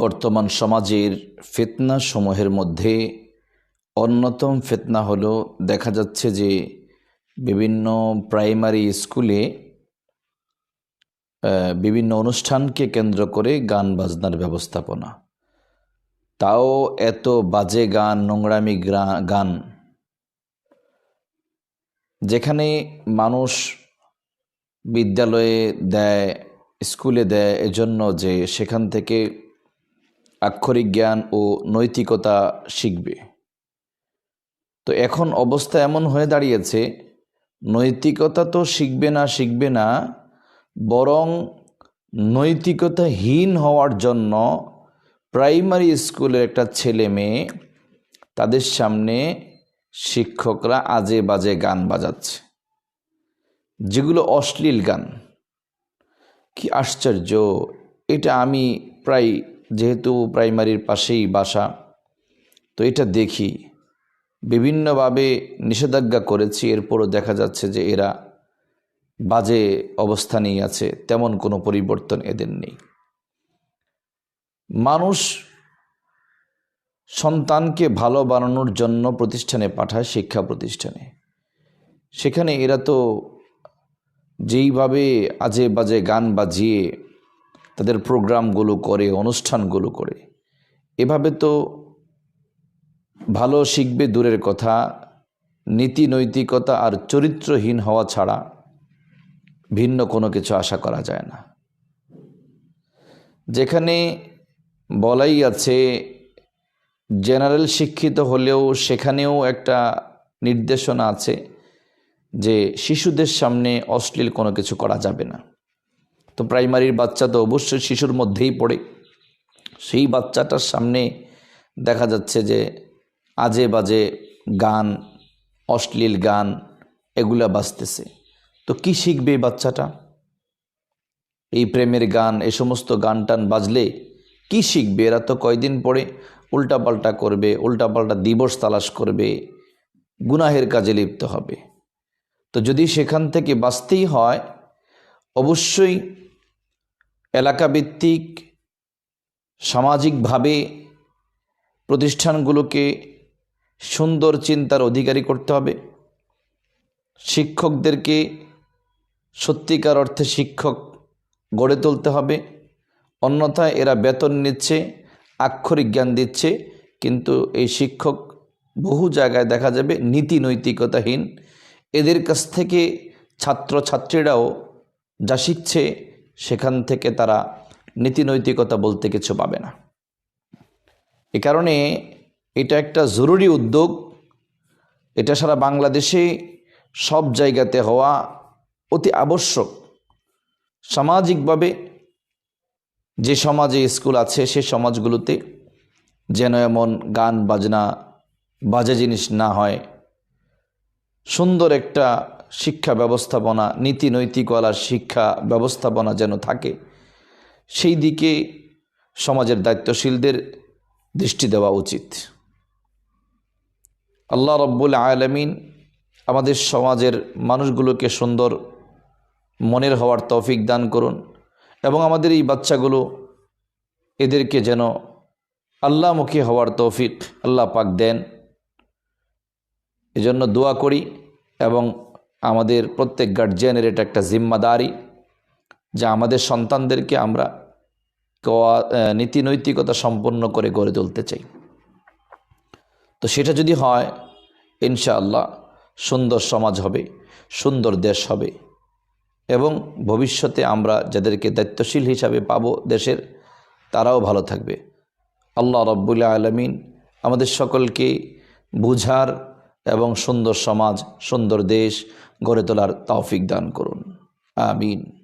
বর্তমান সমাজের ফেতনা সমূহের মধ্যে অন্যতম ফেতনা হলো, দেখা যাচ্ছে যে বিভিন্ন প্রাইমারি স্কুলে বিভিন্ন অনুষ্ঠানকে কেন্দ্র করে গান বাজনার ব্যবস্থাপনা। তাও এত বাজে গান, নোংরামি গান, যেখানে মানুষ বিদ্যালয়ে দেয়, স্কুলে দেয়, এজন্য যে সেখান থেকে আক্ষরিক জ্ঞান ও নৈতিকতা শিখবে। তো এখন অবস্থা এমন হয়ে দাঁড়িয়েছে, নৈতিকতা তো শিখবে না শিখবে না, বরং নৈতিকতাহীন হওয়ার জন্য প্রাইমারি স্কুলের একটা ছেলে মেয়ে তাদের সামনে শিক্ষকরা আজে বাজে গান বাজাচ্ছে, যেগুলো অশ্লীল গান। কি আশ্চর্য! এটা আমি প্রায় যেহেতু প্রাইমারির পাশেই বাসা, তো এটা দেখি। বিভিন্নভাবে নিষেধাজ্ঞা করেছি, এরপরও দেখা যাচ্ছে যে এরা বাজে অবস্থানেই আছে, তেমন কোনো পরিবর্তন এদের নেই। মানুষ সন্তানকে ভালো বানানোর জন্য প্রতিষ্ঠানে পাঠায় শিক্ষা প্রতিষ্ঠানে। সেখানে এরা তো যেইভাবে আজে বাজে গান বাজিয়ে তাদের প্রোগ্রামগুলো করে, অনুষ্ঠানগুলো করে। এভাবে তো ভালো শিখবে দূরের কথা, নীতি নৈতিকতা আর চরিত্রহীন হওয়া ছাড়া ভিন্ন কোনো কিছু আশা করা যায় না। যেখানে বলাই আছে, জেনারেল শিক্ষিত হলেও সেখানেও একটা নির্দেশনা আছে যে শিশুদের সামনে অশ্লীল কোনো কিছু করা যাবে না। তো প্রাইমারির বাচ্চা তো অবশ্যই শিশুর মধ্যেই পড়ে। সেই বাচ্চাটার সামনে দেখা যাচ্ছে যে আজে বাজে গান, অশ্লীল গান এগুলা বাজতেছে। তো কি শিখবে বাচ্চাটা? এই প্রেমের গান, এ সমস্ত গান টান বাজলে কি শিখবে? এরা তো কয়দিন পরে উল্টাপাল্টা করবে, উল্টাপাল্টা দিবস তালাশ করবে, গুনাহের কাজে লিপ্ত হবে। তো যদি সেখান থেকে বাঁচতেই হয় অবশ্যই এলাকাভিত্তিক, সামাজিকভাবে প্রতিষ্ঠানগুলোকে সুন্দর চিন্তার অধিকারী করতে হবে। শিক্ষকদেরকে সত্যিকার অর্থে শিক্ষক গড়ে তুলতে হবে। অন্যথায় এরা বেতন নিচ্ছে, আক্ষরিক জ্ঞান দিচ্ছে, কিন্তু এই শিক্ষক বহু জায়গায় দেখা যাবে নীতি নৈতিকতাহীন এদের কাছ থেকে ছাত্র ছাত্রীরাও যা শিখছে, সেখান থেকে তারা নীতি নৈতিকতা বলতে কিছু পাবে না। এ কারণে এটা একটা জরুরি উদ্যোগ। এটা সারা বাংলাদেশে সব জায়গাতে হওয়া অতি আবশ্যক। সামাজিকভাবে যে সমাজে স্কুল আছে, সে সমাজগুলোতে যেন এমন গান, বাজনা, বাজে জিনিস না হয়। সুন্দর একটা শিক্ষা ব্যবস্থাপনা, নীতি নৈতিকলার শিক্ষা ব্যবস্থাপনা যেন থাকে, সেই দিকে সমাজের দায়িত্বশীলদের দৃষ্টি দেওয়া উচিত। আল্লাহ রব্বুল আলমিন আমাদের সমাজের মানুষগুলোকে সুন্দর মনের হওয়ার তৌফিক দান করুন এবং আমাদের এই বাচ্চাগুলো এদেরকে যেন আল্লাহমুখী হওয়ার তৌফিক আল্লাহ পাক দেন। এজন্য দোয়া করি এবং আমাদের প্রত্যেক গার্জিয়ানের এটা একটা জিম্মাদারি, যা আমাদের সন্তানদেরকে আমরা নীতি নৈতিকতা সম্পন্ন করে গড়ে তুলতে চাই। তো সেটা যদি হয়, ইনশাআল্লাহ সুন্দর সমাজ হবে, সুন্দর দেশ হবে, এবং ভবিষ্যতে আমরা যাদেরকে দায়িত্বশীল হিসাবে পাবো দেশের, তারাও ভালো থাকবে। আল্লাহ রব্বুল্লা আলমিন আমাদের সকলকে বুঝার এবং সুন্দর সমাজ, সুন্দর দেশ গড়ে তোলার তৌফিক দান করুন। আমিন।